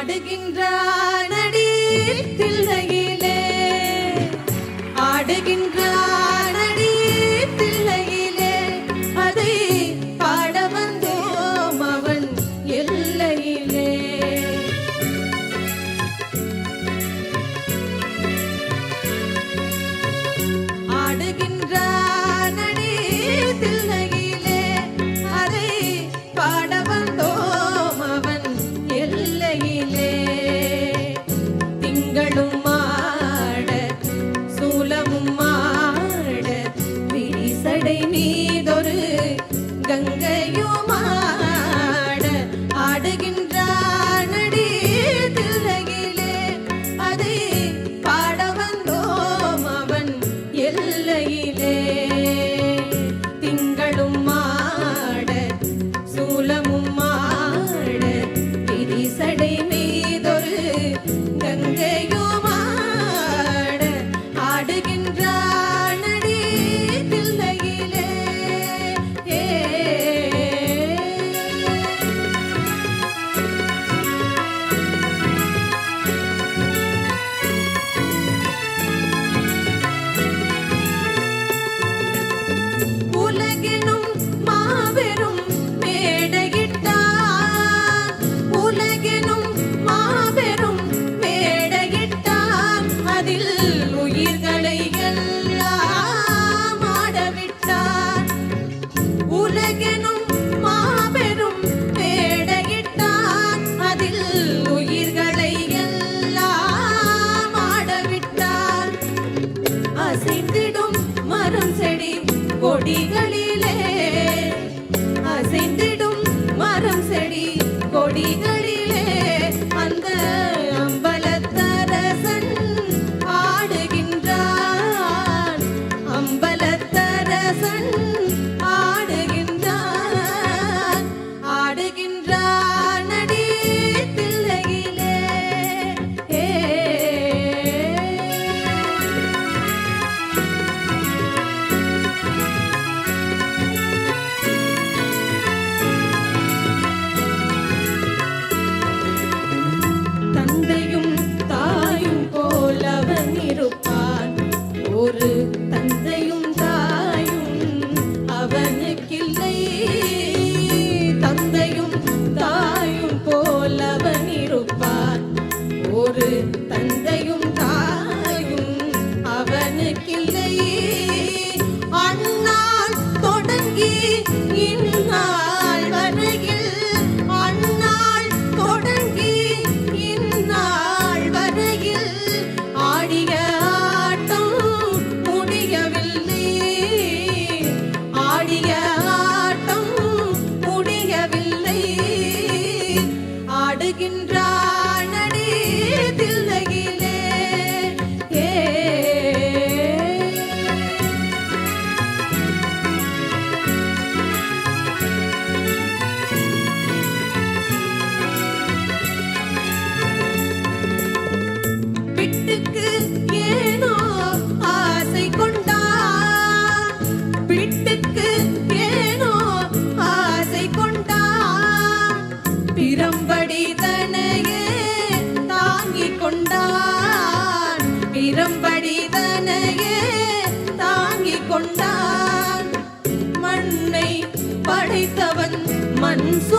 ஆடுகின்றானடி தில்லையிலே கங்கையும் பிரம்படி தனையே தாங்கிக் கொண்டான். பிரம்படி தனையே தாங்கிக் கொண்டான். மண்ணை படைத்தவன் மன்சு